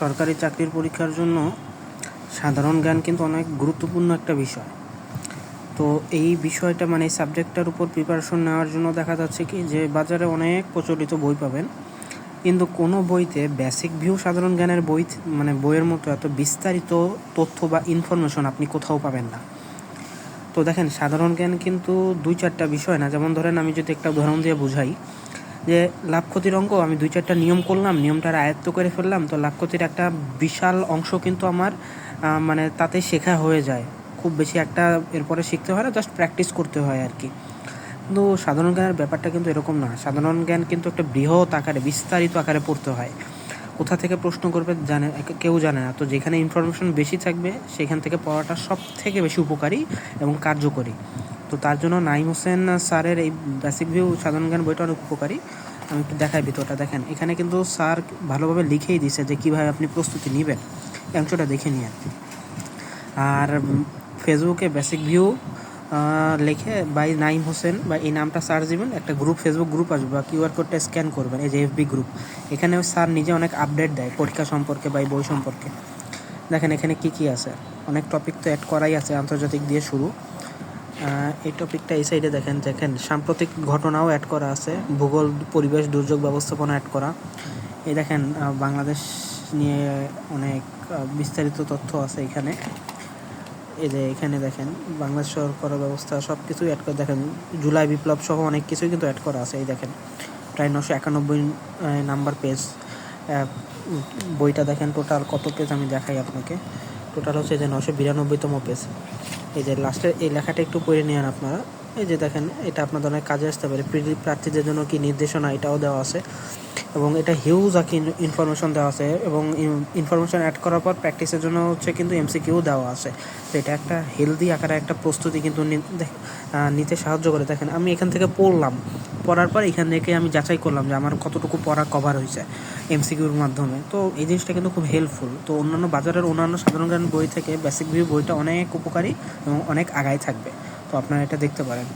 সরকারি চাকরির পরীক্ষার জন্য সাধারণ জ্ঞান কিন্তু অনেক গুরুত্বপূর্ণ একটা বিষয়। তো এই বিষয়টা মানে সাবজেক্টটার উপর প্রিপারেশন নেওয়ার জন্য দেখা যাচ্ছে কি যে বাজারে অনেক প্রচলিত বই পাবেন। কিন্তু কোনো বইতে বেসিক ভিউ সাধারণ জ্ঞানের বই মানে বইয়ের মতো এত বিস্তারিত তথ্য বা ইনফরমেশন আপনি কোথাও পাবেন না। তো দেখেন, সাধারণ জ্ঞান কিন্তু দুই চারটা বিষয় না। যেমন ধরেন, আমি যদি একটা উদাহরণ দিয়ে বুঝাই যে লাভ ক্ষতির অঙ্ক আমি দুই চারটা নিয়ম করলাম, নিয়মটার আয়ত্ত করে ফেললাম, তো লাভ ক্ষতির একটা বিশাল অংশ কিন্তু আমার মানে তাতে শেখা হয়ে যায়। খুব বেশি একটা এরপরে শিখতে হয় না জাস্ট প্র্যাকটিস করতে হয় আর কি। কিন্তু সাধারণ জ্ঞানের ব্যাপারটা কিন্তু এরকম না। সাধারণ জ্ঞান কিন্তু একটা বৃহৎ আকারে, বিস্তারিত আকারে পড়তে হয়। কোথা থেকে প্রশ্ন করবে জানে, কেউ জানে না। তো যেখানে ইনফরমেশন বেশি থাকবে, সেখান থেকে পড়াটা সব থেকে বেশি উপকারী এবং কার্যকরী। তো তার জন্য নাইম হোসেন স্যারের এই বেসিক ভিউ সাধারণ জ্ঞান বইটা অনেক উপকারী। আমি একটু দেখাই ভিতরটা, দেখেন। এখানে কিন্তু স্যার ভালোভাবে লিখেই দিছে যে কীভাবে আপনি প্রস্তুতি নেবেন। অংশটা দেখে নিয়ে আর ফেসবুকে বেসিক ভিউ লিখে বাই নাইম হোসেন বা এই নামটা সার্চ দিবেন, একটা গ্রুপ ফেসবুক গ্রুপ আসবে বা কিউআর কোডটা স্ক্যান করবেন, এই যে এফবি গ্রুপ এখানে স্যার নিজে অনেক আপডেট দেয় পরীক্ষা সম্পর্কে বা এই বই সম্পর্কে। দেখেন এখানে কি কি আছে? অনেক টপিক তো অ্যাড করাই আছে, আন্তর্জাতিক দিয়ে শুরু। এই টপিকটা এই সাইডে দেখেন দেখেন, সাম্প্রতিক ঘটনাও অ্যাড করা আছে, ভূগোল, পরিবেশ, দুর্যোগ ব্যবস্থাপনা অ্যাড করা। এই দেখেন বাংলাদেশ নিয়ে অনেক বিস্তারিত তথ্য আছে এখানে। এই যে এখানে দেখেন, বাংলাদেশ সরকার ব্যবস্থা সব কিছুই অ্যাড করে। দেখেন, জুলাই বিপ্লব সহ অনেক কিছুই কিন্তু অ্যাড করা আছে, এই দেখেন। প্রায় নশো একানব্বই নাম্বার পেজ বইটা দেখেন টোটাল কত পেজ আমি দেখাই আপনাকে। টোটাল হচ্ছে যে নশো বিরানব্বইতম পেজ এই যে লাস্টের এই লেখাটা একটু পড়ে নেন আপনারা। এই যে দেখেন, এটা আপনাদের অনেক কাজে আসতে পারে। প্রি- প্রার্থীদের জন্য কি নির্দেশনা এটাও দেওয়া আছে। এবং এটা হিউজ আর কি ইনফরমেশন দেওয়া আছে এবং ইনফরমেশন অ্যাড করার পর প্র্যাকটিসের জন্য হচ্ছে কিন্তু এমসিকিউ দেওয়া আছে। তো এটা একটা হেলদি আকারে একটা প্রস্তুতি কিন্তু নিতে সাহায্য করে। দেখেন, আমি এখান থেকে পড়লাম। পড়ার পর এখান থেকে আমি যাচাই করলাম যে আমার কতটুকু পড়া কভার হয়েছে এমসিকিউর মাধ্যমে। তো এই জিনিসটা কিন্তু খুব হেল্পফুল তো অন্যান্য বাজারের অন্যান্য সাধারণ জ্ঞান বই থেকে বেসিক ভিউ বইটা অনেক উপকারী এবং অনেক আগায় থাকবে। তো আপনারা এটা দেখতে পারেন।